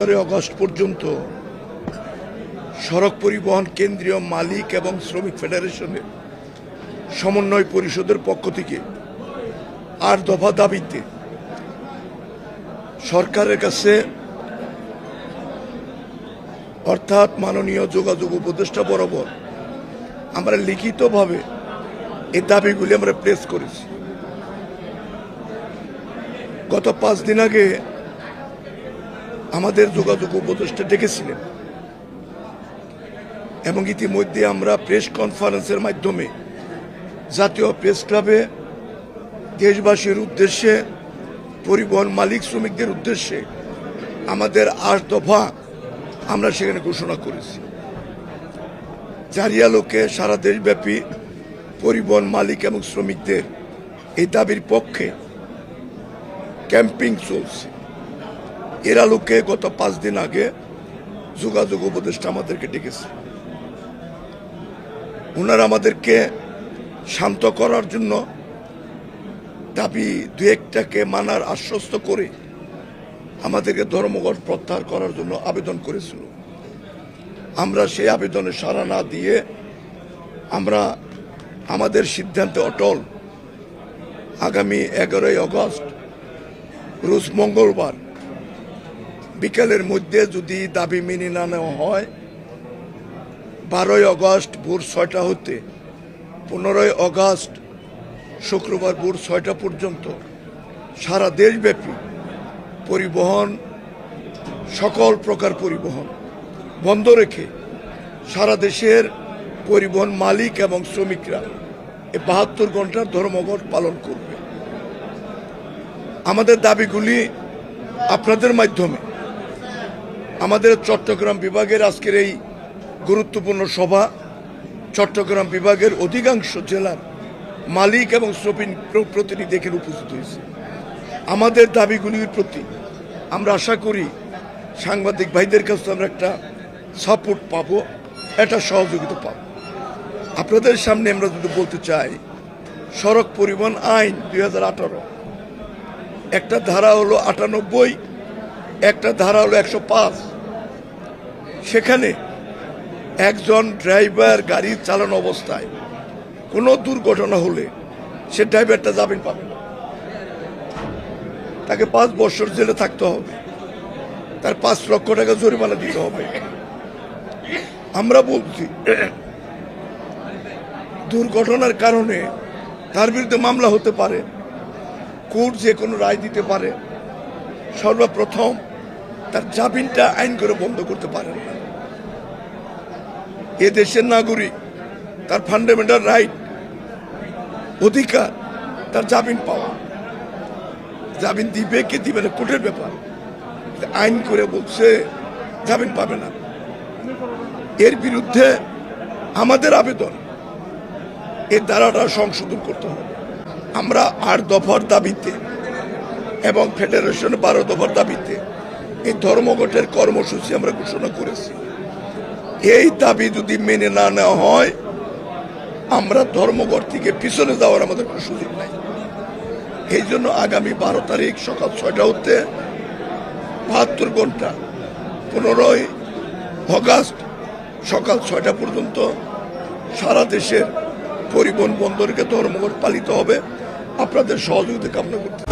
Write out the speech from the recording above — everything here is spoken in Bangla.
আগস্ট পর্যন্ত সড়ক পরিবহন কেন্দ্রীয় মালিক এবং শ্রমিক ফেডারেশনের সমন্বয় পরিষদের পক্ষ থেকে আর দফা দাবিতে সরকারের কাছে অর্থাৎ মাননীয় যোগাযোগ উপদেষ্টা বরাবর আমরা লিখিতভাবে এই দাবিগুলি আমরা প্রেস করেছি। গত পাঁচ দিন আগে আমাদের যোগাযোগ উপদেষ্টা ডেকেছিলেন। এবং ইতিমধ্যে আমরা প্রেস কনফারেন্সের মাধ্যমে জাতীয় প্রেস ক্লাবে দেশবাসীর উদ্দেশ্যে, পরিবহন মালিক শ্রমিকদের উদ্দেশ্যে আমাদের আট দফা আমরা সেখানে ঘোষণা করেছি। জারি আলোকে সারা দেশব্যাপী পরিবহন মালিক এবং শ্রমিকদের এই দাবির পক্ষে ক্যাম্পিং চলছে। এর আলোকে গত পাঁচ দিন আগে যোগাযোগ উপদেষ্টা আমাদেরকে ডেকেছে। ওনারা আমাদেরকে শান্ত করার জন্য দাবি দু একটাকে মানার আশ্বস্ত করে আমাদেরকে ধর্মঘট প্রত্যাহার করার জন্য আবেদন করেছিল। আমরা সেই আবেদনে সাড়া না দিয়ে আমরা আমাদের সিদ্ধান্তে অটল আগামী এগারোই আগস্ট রোজ মঙ্গলবার বিকালের মধ্যে যদি দাবি মেনে না নেওয়া হয়, বারোই আগস্ট ভোর ছয়টা হতে, পনেরোই আগস্ট শুক্রবার ভোর ছয়টা পর্যন্ত সারা দেশব্যাপী পরিবহন, সকল প্রকার পরিবহন বন্ধ রেখে সারা দেশের পরিবহন মালিক এবং শ্রমিকরা এই বাহাত্তর ঘণ্টার ধর্মঘট পালন করবে। আমাদের দাবিগুলি আপনাদের মাধ্যমে আমাদের চট্টগ্রাম বিভাগের আজকের এই গুরুত্বপূর্ণ সভা, চট্টগ্রাম বিভাগের অধিকাংশ জেলার মালিক এবং শ্রমিক প্র- প্রতিনিধি এখানে উপস্থিত হয়েছে। আমাদের দাবিগুলির প্রতি আমরা আশা করি সাংবাদিক ভাইদের কাছে আমরা একটা সাপোর্ট পাবো, একটা সহযোগিতা পাব। আপনাদের সামনে আমরা যদি বলতে চাই, সড়ক পরিবহন আইন দু হাজার আঠারো, একটা ধারা হলো আটানব্বই একটা ধারা হলো একশো পাঁচ। সেখানে একজন ড্রাইভার গাড়ি চালানো অবস্থায় কোনো দুর্ঘটনা হলে সে ড্রাইভারটা জামিন পাবে না। তাকে পাঁচ বছর জেলে থাকতে হবে। তার পাঁচ লক্ষ টাকা জরিমানা দিতে হবে। আমরা বলছি, দুর্ঘটনার কারণে তার বিরুদ্ধে মামলা হতে পারে, কোর্ট যে কোনো রায় দিতে পারে। সর্বপ্রথম তার জামিনটা আইন করে বন্ধ করতে পারেন না। এ দেশের নাগরিক, তার ফান্ডামেন্টাল রাইট অধিকার, তার জামিন পাওয়া। জামিন দিবে কে দিবে না, কোর্টের ব্যাপার। আইন করে বলছে, জামিন পাবে না। এর বিরুদ্ধে আমাদের আবেদন, এর দ্বারাটা সংশোধন করতে হবে। আমরা আট দফার দাবিতে এবং ফেডারেশন বারো দফার দাবিতে এই ধর্মঘটের কর্মসূচি আমরা ঘোষণা করেছি। এই দাবি যদি মেনে না নেওয়া হয়, আমরা ধর্মঘট থেকে পিছনে যাওয়ার আমাদের কোনো সুযোগ নাই। এই জন্য আগামী বারো তারিখ সকাল ছয়টা হতে বাহাত্তর ঘণ্টা পনেরোই অগাস্ট সকাল ছয়টা পর্যন্ত সারা দেশের পরিবহন বন্দরকে ধর্মঘট পালিত হবে। আপনাদের সহযোগিতা কামনা করতে